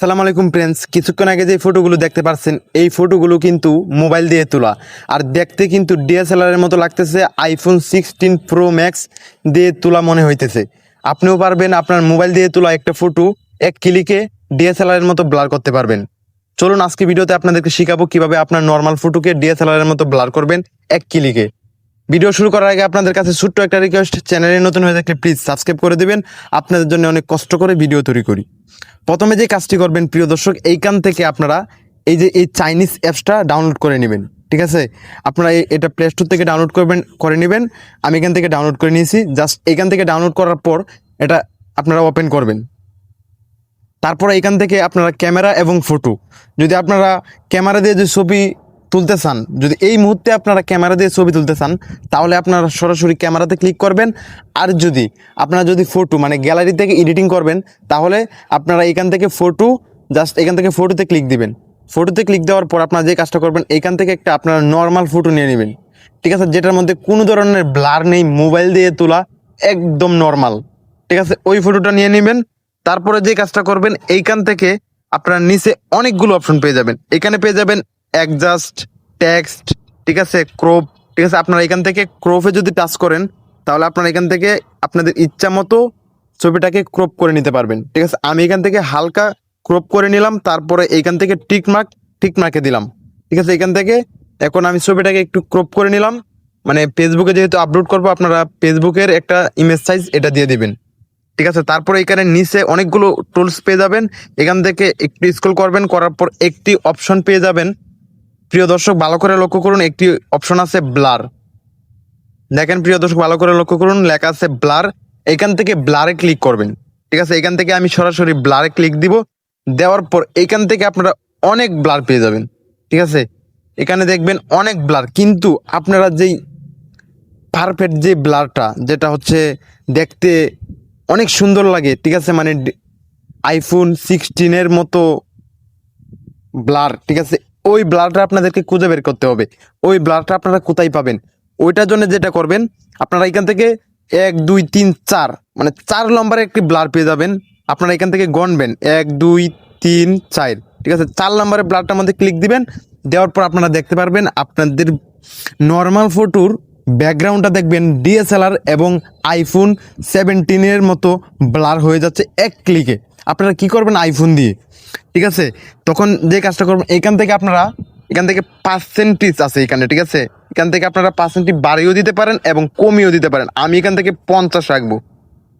আসসালামু আলাইকুম ফ্রেন্ডস কিছুক্ষণ আগে যে ফটোগুলো দেখতে পাচ্ছেন এই ফটোগুলো কিন্তু মোবাইল দিয়ে তোলা। আর দেখতে কিন্তু ডিএসএলআর এর মতো লাগতেছে আইফোন সিক্সটিন প্রো ম্যাক্স দিয়ে তোলা মনে হইতেছে। আপনিও পারবেন আপনার মোবাইল দিয়ে তোলা একটা ফটো এক ক্লিকে ডিএসএলআর এর মতো ব্লার করতে পারবেন। চলুন আজকে ভিডিওতে আপনাদেরকে শিখাবো কীভাবে আপনার নর্মাল ফটোকে ডিএসএলআর এর মতো ব্লার করবেন, এক ক্লিকে ভিডিও শুরু করার আগে আপনাদের কাছে ছোট্ট একটা রিকোয়েস্ট চ্যানেলে নতুন হয়ে থাকলে প্লিজ সাবস্ক্রাইব করে দেবেন। আপনাদের জন্য অনেক কষ্ট করে ভিডিও তৈরি করি। প্রথমে যে কাজটি করবেন, প্রিয় দর্শক, এইখান থেকে আপনারা এই যে এই চাইনিজ অ্যাপসটা ডাউনলোড করে নেবেন, ঠিক আছে? আপনারা এটা প্লে স্টোর থেকে ডাউনলোড করবেন, করে নেবেন। আমি এখান থেকে ডাউনলোড করে নিয়েছি। জাস্ট এখান থেকে ডাউনলোড করার পর এটা আপনারা ওপেন করবেন। তারপর এখান থেকে আপনারা ক্যামেরা এবং ফটো যদি আপনারা ক্যামেরা দিয়ে যে ছবি তুলতে চান, যদি এই মুহূর্তে আপনারা ক্যামেরা দিয়ে ছবি তুলতে চান, তাহলে আপনারা সরাসরি ক্যামেরাতে ক্লিক করবেন। আর যদি আপনারা যদি ফটো মানে গ্যালারি থেকে এডিটিং করবেন, তাহলে আপনারা এখান থেকে ফটো, জাস্ট এখান থেকে ফটোতে ক্লিক দিবেন। ফটোতে ক্লিক দেওয়ার পর আপনারা যে কাজটা করবেন, এখান থেকে একটা আপনারা নর্মাল ফটো নিয়ে নেবেন। ঠিক আছে? যেটার মধ্যে কোনো ধরনের ব্লার নেই মোবাইল দিয়ে তোলা একদম নর্মাল ঠিক আছে? ওই ফটোটা নিয়ে নেবেন। তারপরে যে কাজটা করবেন, এইখান থেকে আপনারা নিচে অনেকগুলো অপশন পেয়ে যাবেন। এখানে পেয়ে যাবেন অ্যাডজাস্ট, টেক্সট, ঠিক আছে, ক্রোপ, ঠিক আছে, আপনারা এখান থেকে ক্রোপে যদি টাচ করেন, তাহলে আপনারা এখান থেকে আপনাদের ইচ্ছা মতো ছবিটাকে ক্রপ করে নিতে পারবেন। ঠিক আছে, আমি এখান থেকে হালকা ক্রপ করে নিলাম, তারপরে এইখান থেকে টিক মার্ক, টিক মার্কে দিলাম। ঠিক আছে, এখান থেকে এখন আমি ছবিটাকে একটু ক্রপ করে নিলাম। মানে ফেসবুকে যেহেতু আপলোড করব, আপনারা ফেসবুকের একটা ইমেজ সাইজ এটা দিয়ে দিবেন। ঠিক আছে, তারপরে এখানে নিচে অনেকগুলো টুলস পেয়ে যাবেন। এখান থেকে একটু স্ক্রল করবেন, করার পর একটি অপশন পেয়ে যাবেন। প্রিয় দর্শক, ভালো করে লক্ষ্য করুন, একটি অপশন আছে ব্লার দেখেন, প্রিয় দর্শক, ভালো করে লক্ষ্য করুন, লেখা আছে ব্লার এখান থেকে ব্লারে ক্লিক করবেন। ঠিক আছে, এখান থেকে আমি সরাসরি ব্লারে ক্লিক দিব। দেওয়ার পর এখান থেকে আপনারা অনেক ব্লার পেয়ে যাবেন। ঠিক আছে, এখানে দেখবেন অনেক ব্লার কিন্তু আপনারা যেই পারফেক্ট যে ব্লারটা যেটা হচ্ছে দেখতে অনেক সুন্দর লাগে, ঠিক আছে মানে আইফোন সিক্সটিনের মতো ব্লার ঠিক আছে ওই ব্লারটা আপনাদেরকে খুঁজে বের করতে হবে। ওই ব্লারটা আপনারা কোথায় পাবেন? ওইটার জন্য যেটা করবেন, আপনারা এখান থেকে এক, দুই, তিন, চার মানে চার নম্বরে একটি ব্লার পেয়ে যাবেন। আপনারা এখান থেকে গণবেন, এক, দুই, তিন, চার, ঠিক আছে? চার নম্বরের ব্লারটার মধ্যে ক্লিক দিবেন, দেওয়ার পর আপনারা দেখতে পারবেন আপনাদের নর্মাল ফটোর ব্যাকগ্রাউন্ডটা দেখবেন ডিএসএলআর এবং আইফোন সেভেন্টিনের মতো ব্লার হয়ে যাচ্ছে এক ক্লিকে আপনারা কি করবেন? আইফোন দিয়ে। ঠিক আছে? তখন যে কাজটা করবেন, এখান থেকে আপনারা, এখান থেকে পার্সেন্টেজ আছে এখানে, ঠিক আছে? এখান থেকে আপনারা পার্সেন্টেজ বাড়িয়েও দিতে পারেন এবং কমিয়েও দিতে পারেন। আমি এখান থেকে পঞ্চাশ রাখব।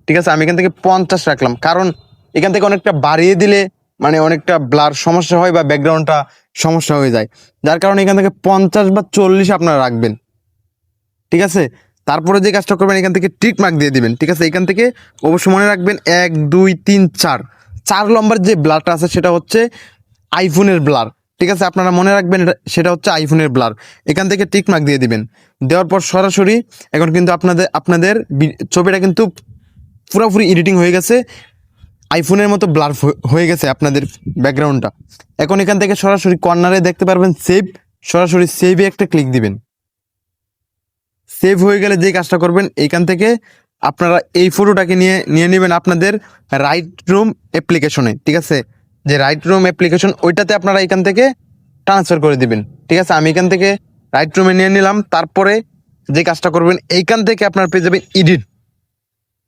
ঠিক আছে? আমি এখান থেকে পঞ্চাশ রাখলাম। কারণ এখান থেকে অনেকটা বাড়িয়ে দিলে মানে অনেকটা ব্লার সমস্যা হয় বা ব্যাকগ্রাউন্ডটা সমস্যা হয়ে যায়। যার কারণে এখান থেকে পঞ্চাশ বা চল্লিশ আপনারা রাখবেন। ঠিক আছে? তারপরে যে কাজটা করবেন, এখান থেকে টিক মার্ক দিয়ে দিবেন, ঠিক আছে? এখান থেকে অবশ্যই মনে রাখবেন, এক, দুই, তিন, চার। চার নম্বর যে ব্লারটা আছে, সেটা হচ্ছে আইফোনের ব্লার ঠিক আছে? আপনারা মনে রাখবেন সেটা হচ্ছে আইফোনের ব্লার এখান থেকে টিক মার্ক দিয়ে দিবেন। দেওয়ার পর সরাসরি এখন কিন্তু আপনাদের আপনাদের ছবিটা কিন্তু পুরোপুরি এডিটিং হয়ে গেছে। আইফোনের মতো ব্লার হয়ে গেছে আপনাদের ব্যাকগ্রাউন্ডটা এখন এখান থেকে সরাসরি কর্নারে দেখতে পারবেন সেভ সরাসরি সেভে একটা ক্লিক দিবেন। সেভ হয়ে গেলে যে কাজটা করবেন, এইখান থেকে আপনারা এই ফটোটাকে নিয়ে নিয়ে নেবেন আপনাদের রাইট রুম অ্যাপ্লিকেশনে ঠিক আছে? যে রাইট রুম অ্যাপ্লিকেশন ওইটাতে আপনারা এখান থেকে ট্রান্সফার করে দিবেন, ঠিক আছে? আমি এখান থেকে রাইট রুমে নিয়ে নিলাম, তারপরে যে কাজটা করবেন, এইখান থেকে আপনার পেয়ে যাবেন এডিট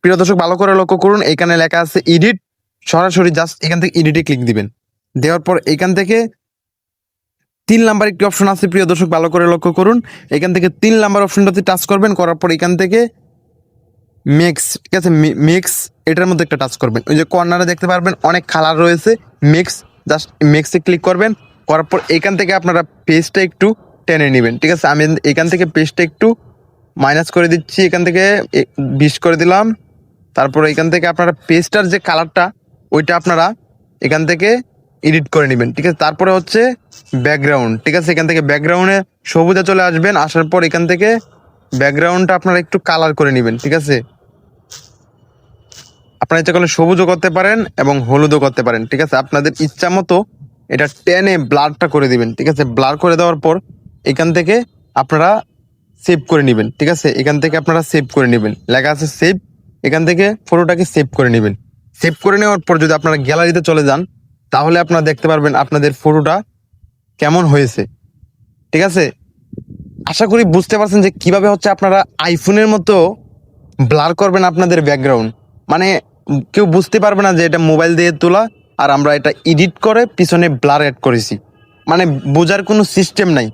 প্রিয় দর্শক, ভালো করে লক্ষ্য করুন, এখানে লেখা আছে এডিট সরাসরি জাস্ট এখান থেকে এডিটে ক্লিক দিবেন। দেওয়ার পর এখান থেকে তিন নাম্বার একটি অপশন আছে, প্রিয় দর্শক, ভালো করে লক্ষ্য করুন। এখান থেকে তিন নাম্বার অপশনটাতে টাচ করবেন, করার পর এখান থেকে মিক্স ঠিক আছে? মিক্স এটার মধ্যে একটা টাচ করবেন। ওই যে কর্নারে দেখতে পারবেন, অনেক কালার রয়েছে মিক্স জাস্ট মিক্সে ক্লিক করবেন, করার পর এখান থেকে আপনারা পেজটা একটু টেনে নেবেন, ঠিক আছে? আমি এখান থেকে পেজটা একটু মাইনাস করে দিচ্ছি, এখান থেকে বিশ করে দিলাম। তারপর এখান থেকে আপনারা পেজটার যে কালারটা ওইটা আপনারা এখান থেকে এডিট করে নেবেন, ঠিক আছে? তারপরে হচ্ছে ব্যাকগ্রাউন্ড ঠিক আছে? এখান থেকে ব্যাকগ্রাউন্ডে সবুজে চলে আসবেন, আসার পর এখান থেকে ব্যাকগ্রাউন্ডটা আপনারা একটু কালার করে নেবেন, ঠিক আছে? আপনারা ইচ্ছা করলে সবুজও করতে পারেন এবং হলুদও করতে পারেন, ঠিক আছে? আপনাদের ইচ্ছা মতো এটা টেনে ব্লারটা করে দিবেন, ঠিক আছে? ব্লার করে দেওয়ার পর এখান থেকে আপনারা সেভ করে নেবেন, ঠিক আছে? এখান থেকে আপনারা সেভ করে নেবেন। লেখা আছে সেভ এখান থেকে ফটোটাকে সেভ করে নেবেন। সেভ করে নেওয়ার পর যদি আপনারা গ্যালারিতে চলে যান তাহলে আপনারা দেখতে পারবেন আপনাদের ফটোটা কেমন হয়েছে। ঠিক আছে? আশা করি বুঝতে পারছেন যে কীভাবে হচ্ছে আপনারা আইফোনের মতো ব্লার করবেন আপনাদের ব্যাকগ্রাউন্ড মানে কেউ বুঝতে পারবে না যে এটা মোবাইল দিয়ে তোলা আর আমরা এটা এডিট করে পিছনে ব্লার অ্যাড করেছি। মানে বোঝার কোনো সিস্টেম নাই।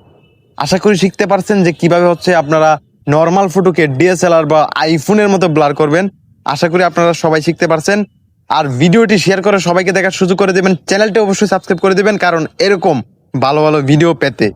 আশা করি শিখতে পারছেন যে কীভাবে হচ্ছে আপনারা নর্মাল ফটোকে ডিএসএলআর বা আইফোনের মতো ব্লার করবেন। আশা করি আপনারা সবাই শিখতে পারছেন। আর ভিডিওটি শেয়ার করে সবাইকে দেখার সুযোগ করে দেবেন। চ্যানেলটি অবশ্যই সাবস্ক্রাইব করে দেবেন, কারণ এরকম ভালো ভালো ভিডিও পেতে।